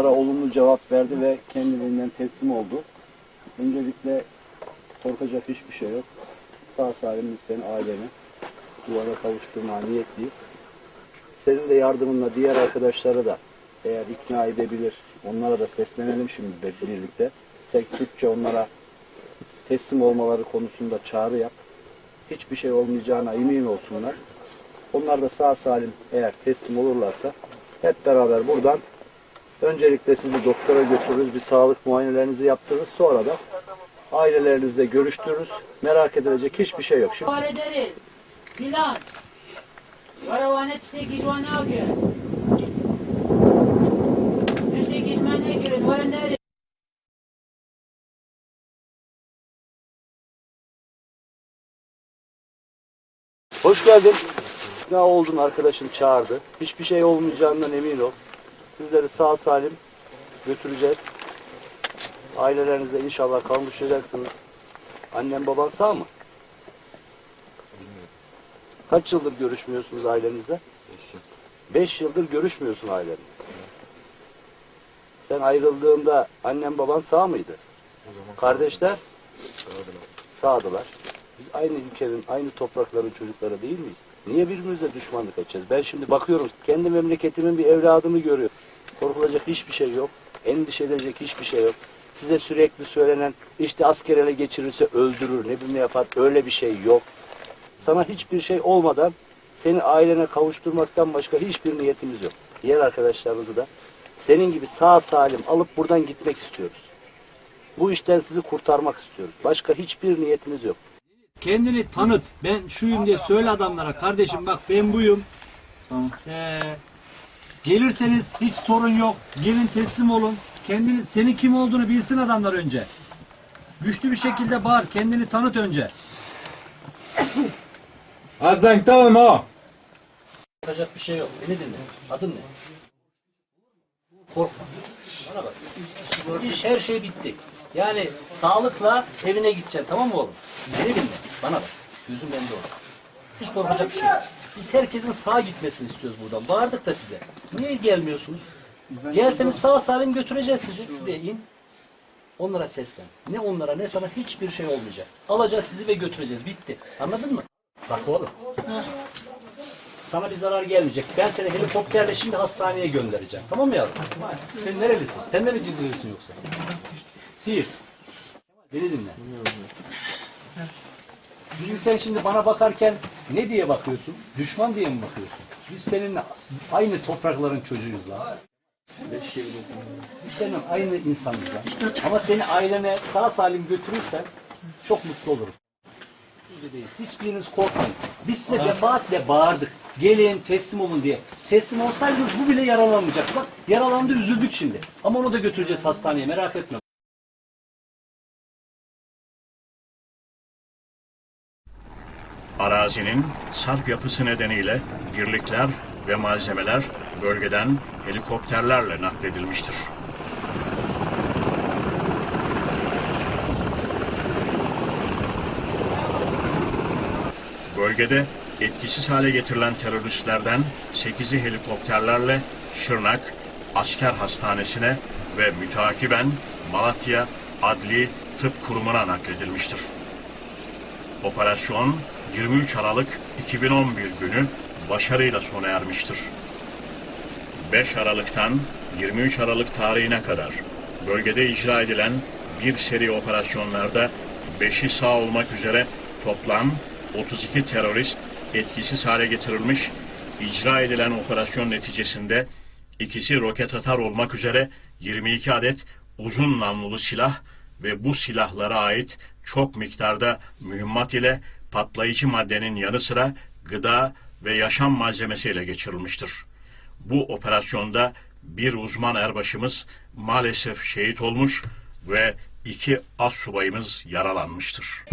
sorulara olumlu cevap verdi ve kendiliğinden teslim oldu. Öncelikle korkacak hiçbir şey yok. Sağ salim biz senin aileni duvara kavuşturmaya niyetliyiz. Senin de yardımınla diğer arkadaşları da eğer ikna edebilir, onlara da seslenelim şimdi birlikte. Sen Türkçe onlara teslim olmaları konusunda çağrı yap. Hiçbir şey olmayacağına emin olsunlar. Onlar da sağ salim eğer teslim olurlarsa hep beraber buradan Öncelikle sizi doktora götürürüz, bir sağlık muayenelerinizi yaptırırız. Sonra da ailelerinizle görüştürürüz. Merak edilecek hiçbir şey yok. Şimdi... Milan, Varavane çiçeği bana göre. Çiçeği bana. Hoş geldin. Ne oldun arkadaşın çağırdı. Hiçbir şey olmayacağından emin ol. Sizleri sağ salim götüreceğiz. Ailelerinize inşallah kavuşacaksınız. Annem baban sağ mı? Kaç yıldır görüşmüyorsunuz ailenizle? Beş yıldır görüşmüyorsun ailenle. Sen ayrıldığında annem baban sağ mıydı? Kardeşler? Sağdılar. Biz aynı ülkenin, aynı toprakların çocukları değil miyiz? Niye birbirimize düşmanlık edeceğiz? Ben şimdi bakıyorum, kendi memleketimin bir evladını görüyorum. Korkulacak hiçbir şey yok. Endişe edecek hiçbir şey yok. Size sürekli söylenen, işte asker ele geçirirse öldürür, ne bileyim ne yapar, öyle bir şey yok. Sana hiçbir şey olmadan seni ailene kavuşturmaktan başka hiçbir niyetimiz yok. Diğer arkadaşlarımızı da senin gibi sağ salim alıp buradan gitmek istiyoruz. Bu işten sizi kurtarmak istiyoruz. Başka hiçbir niyetimiz yok. Kendini tanıt. Ben şuyum diye söyle adamlara. Kardeşim bak ben buyum. Ee, gelirseniz hiç sorun yok. Gelin teslim olun. Kendini, senin kim olduğunu bilsin adamlar önce. Güçlü bir şekilde bağır. Kendini tanıt önce. Azdan tamam ha. Yapacak bir şey yok. Beni dinle. Adın ne? Korkma. Bana bak. İş her şey bitti. Yani sağlıkla evine gideceksin tamam mı oğlum? Beni dinle. Bana bak. Gözüm bende olsun. Hiç korkacak bir şey yok. Biz herkesin sağ gitmesini istiyoruz buradan. Bağırdık da size. Niye gelmiyorsunuz? Gelseniz sağ salim götüreceğiz sizi. Şuraya in. Onlara seslen. Ne onlara ne sana hiçbir şey olmayacak. Alacağız sizi ve götüreceğiz. Bitti. Anladın mı? Bak oğlum. Sana bir zarar gelmeyecek. Ben seni helikopterle şimdi hastaneye göndereceğim. Tamam mı yavrum? Sen nerelisin? Sen de mi Cizrelisin yoksa? Siirt. Beni dinle. Bizi sen şimdi bana bakarken ne diye bakıyorsun? Düşman diye mi bakıyorsun? Biz seninle aynı toprakların çocuğuyuz lan. Biz seninle aynı insanız lan. Ama seni ailene sağ salim götürürsen çok mutlu olurum. Hiçbiriniz korkmayın. Biz size defaatle bağırdık. Gelin teslim olun diye. Teslim olsaydınız bu bile yaralanmayacak. Bak yaralandı üzüldük şimdi. Ama onu da götüreceğiz hastaneye merak etme. Arazinin sarp yapısı nedeniyle birlikler ve malzemeler bölgeden helikopterlerle nakledilmiştir. Bölgede etkisiz hale getirilen teröristlerden 8'i helikopterlerle Şırnak Asker Hastanesi'ne ve mütakiben Malatya Adli Tıp Kurumu'na nakledilmiştir. Operasyon 23 Aralık 2011 günü başarıyla sona ermiştir. 5 Aralık'tan 23 Aralık tarihine kadar bölgede icra edilen bir seri operasyonlarda 5'i sağ olmak üzere toplam 32 terörist etkisiz hale getirilmiş, icra edilen operasyon neticesinde ikisi roket atar olmak üzere 22 adet uzun namlulu silah ve bu silahlara ait çok miktarda mühimmat ile patlayıcı maddenin yanı sıra gıda ve yaşam malzemesi ele geçirilmiştir. Bu operasyonda bir uzman erbaşımız maalesef şehit olmuş ve iki as subayımız yaralanmıştır.